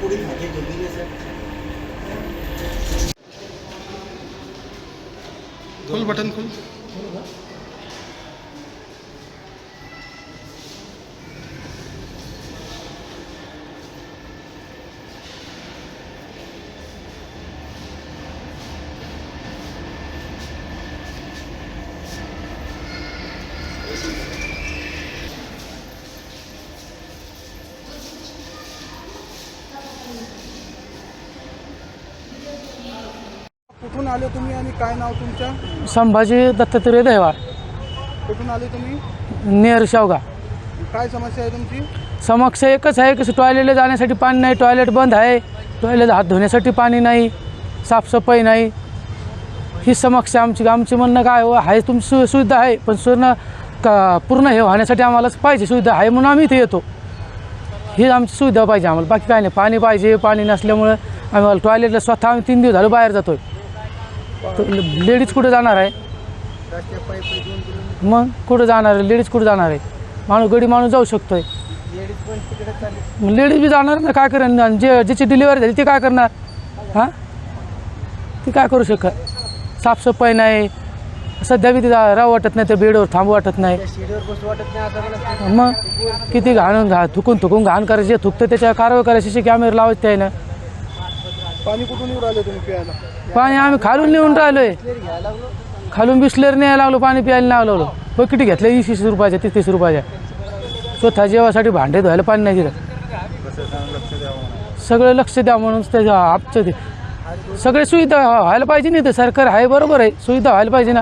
पूरी खाके जल्दी सर खोल बटन खोल. कुठून आले तुम्ही आणि काय नाव तुमच्या संभाजी दत्तात्रय दहेवाळ कुठून आले तुम्ही? नेर शेवगा. काय समस्या आहे तुमची? समक्ष एकच आहे की टॉयलेटला जाण्यासाठी पाणी नाही टॉयलेट बंद आहे. टॉयलेट हात धुण्यासाठी पाणी नाही साफसफाई नाही. ही समक्ष आमची आमची म्हणणं काय हो आहे तुमची सु सुविधा आहे पण पूर्ण का पूर्ण हे होण्यासाठी आम्हालाच पाहिजे सुविधा आहे म्हणून आम्ही इथे येतो. ही आमची सुविधा पाहिजे आम्हाला. बाकी काय नाही. पाणी पाहिजे पाणी नसल्यामुळं आम्हाला टॉयलेटला स्वतः आम्ही तीन दिवस झालो बाहेर जातो लेडीज कुठं जाणार आहे? मग कुठं जाणार आहे? लेडीज कुठं जाणार आहे? माणूस गडी माणूस जाऊ शकतोय. लेडीज बी जाणार ना काय करणार? जे ज्याची डिलिव्हरी झाली ते काय करणार? हां? ती काय करू शकत? साफसफाई नाही. सध्या तिला राहू वाटत नाही त्या बेडवर थांबू वाटत नाही. मग किती घाण घा थुकून थुकून घाण करायचे थुकतं त्याच्या कारवाई करायची कॅमेरा लावायचे आहे ना. पाणी कुठून येऊ राहिले तुम्ही प्यायला? पाणी आम्ही खालून नेऊन राहिलोय. खालून बिस्लेर न्यायला लागलो पाणी प्यायला नाही लागलो. बकेटी घेतलं वीस वीस रुपयाच्या तीस तीस रुपयाच्या. स्वतः जेवासाठी भांडे धुवायला पाणी नाही तिथं. सगळं लक्ष द्या म्हणून ते आमचं ते सगळे सुविधा व्हा- व्हायला पाहिजे नाही तर सरकार आहे बरोबर आहे. सुविधा व्हायला पाहिजे ना.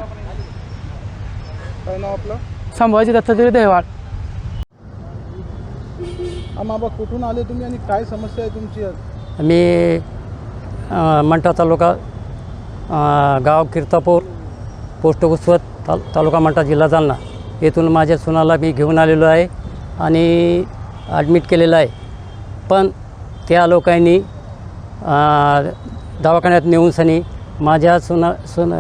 काय नाव आपलं? संभाजी दत्तात्रय देवाळ बाबा कुठून आले तुम्ही आणि काय समस्या आहे तुमची आज? मी मंठा तालुका गाव किर्तापूर पोस्ट उसवत ताल तालुका मंठा जिल्हा जालना. येथून माझ्या सुनाला मी घेऊन आलेलो आहे आणि ॲडमिट केलेलं आहे. पण त्या लोकांनी दवाखान्यात नेऊन सनी माझ्या सुना सुन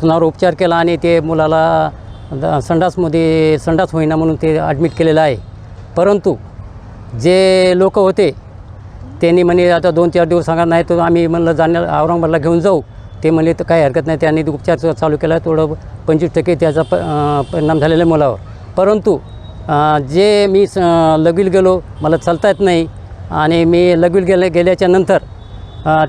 सुनावर उपचार केला आणि ते मुलाला द- संडासमध्ये संडास होईना म्हणून ते ॲडमिट केलेलं आहे. परंतु जे लोक होते त्यांनी म्हणे आता दोन चार दिवस सांगा नाही तर आम्ही म्हणलं जाण्या औरंगाबादला घेऊन जाऊ. ते म्हणले तर काही हरकत नाही. त्यांनी उपचार चालू केला थोडं पंचवीस टक्के त्याचा प परिणाम झालेला आहे मुलावर. परंतु जे मी स लगवील गेलो मला चालता येत नाही आणि मी लगवील गेले गेल्याच्यानंतर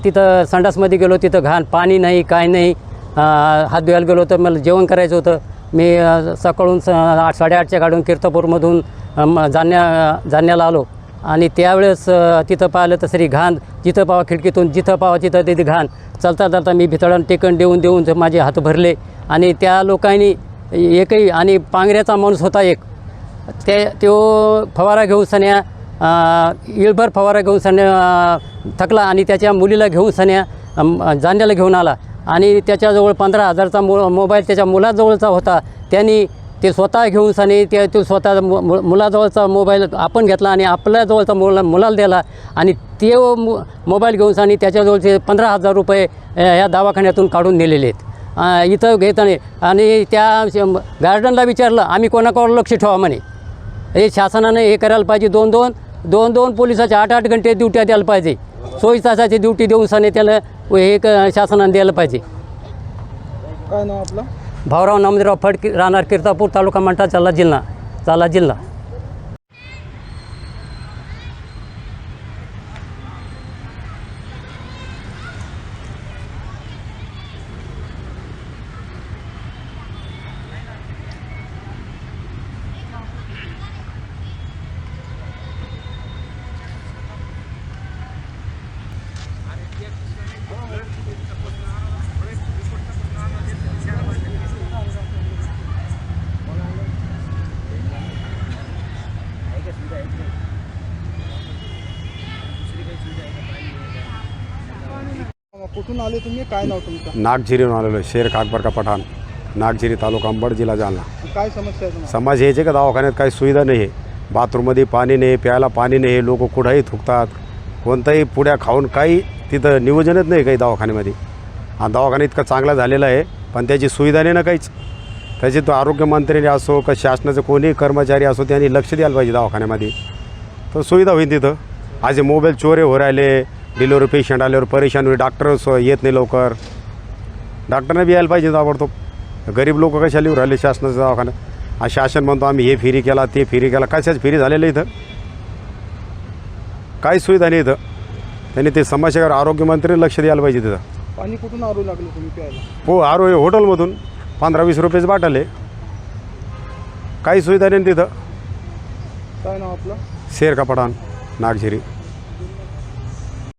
तिथं संडासमध्ये गेलो तिथं घाण पाणी नाही काय नाही हात धुवायला गेलो होतो मला जेवण करायचं होतं. मी सकाळून स आठ साडेआठच्या गाडून कीर्तपूरमधून म- जाण्या जाण्याला आलो. आणि त्यावेळेस तिथं पाहिलं तर सरी घाण जिथं पावा खिडकीतून जिथं पावा तिथं तिथे घाण. चालता चालता मी भितळण टेकन देऊन देऊन माझे हात भरले. आणि त्या लोकांनी एकही आणि पांगऱ्याचा माणूस होता एक. ते तो फवारा घेऊन सन्या इळभर फवारा घेऊन सन्या थकला. आणि त्याच्या मुलीला घेऊन सन्या जाण्याला घेऊन आला. आणि त्याच्याजवळ पंधरा हजारचा मो मोबाईल त्याच्या मुलाजवळचा होता. त्यांनी ते स्वतः घेऊन सनी ते तो स्वतः मु मु- मुलाजवळचा मोबाईल आपण घेतला आणि आपल्याजवळचा मुला मुलाला दिला. आणि ते मो मोबाईल घेऊन सनी त्याच्याजवळचे पंधरा हजार रुपये ह्या या दवाखान्यातून काढून नेलेले आहेत. इथं घेताना आणि त्या गार्डनला विचारलं आम्ही कोणाकोणाला लक्ष ठेवा म्हणे? हे शासनाने हे करायला पाहिजे. दोन दोन दोन दोन पोलिसाच्या आठ आठ घंटे ड्युट्या द्यायला पाहिजे. चोवीस तासाची ड्युटी देऊन सने त्याला हे क- शासनाने द्यायला पाहिजे. काय नाव आपलं? भाऊराव नामदेवराव फडकी राहणार किर्तापूर तालुका मंठा जालना जिल्हा जालना जिल्हा. कुठून आले तुम्ही? काय नाव तुमचं? नागझिरीहून आलेलो आहे शेर अकबर का पठाण नागझिरी तालुका अंबड जिल्हा जालना. काय समस्या आहे तुम्हाला? समाज हेचे का दवाखान्यात काही सुविधा नाही आहे. बाथरूममध्ये पाणी नाही प्यायला पाणी नाही लोक कुठंही थुकतात. कोणताही पुड्या खाऊन काही तिथं नियोजनच नाही काही दवाखान्यामध्ये. हा दवाखाना इतका चांगला झालेला आहे पण त्याची सुविधा नाही ना काहीच. त्याचे तो आरोग्यमंत्र्यांनी असो का शासनाचे कोणीही कर्मचारी असो त्यांनी लक्ष द्यायला पाहिजे दवाखान्यामध्ये. तर सुविधा होईल तिथं. आज हे मोबाईल चोरे हो राहिले डिलिव्हरी पेशंट आल्यावर परेशान होईल डॉक्टर येत नाही लवकर डॉक्टरने बी यायला पाहिजे ताबडतोब गरीब लोक कशा लिहून राहिले शासनाचं दवाखान्यात आज शासन म्हणतो आम्ही हे फेरी केला ते फेरी केला कशाच फेरी झालेलं इथं काही सुविधा नाही इथं त्यांनी ते समस्यावर आरोग्यमंत्र्यांनी लक्ष द्यायला पाहिजे तिथं पाणी कुठून आणू लागले तुम्ही प्यायला हो आरो हे हॉटेलमधून पंधरा वीस रुपयाचं बाटल काही सुविधा नाही तिथं काय नाव आपलं शेर का पठाण नागझिरी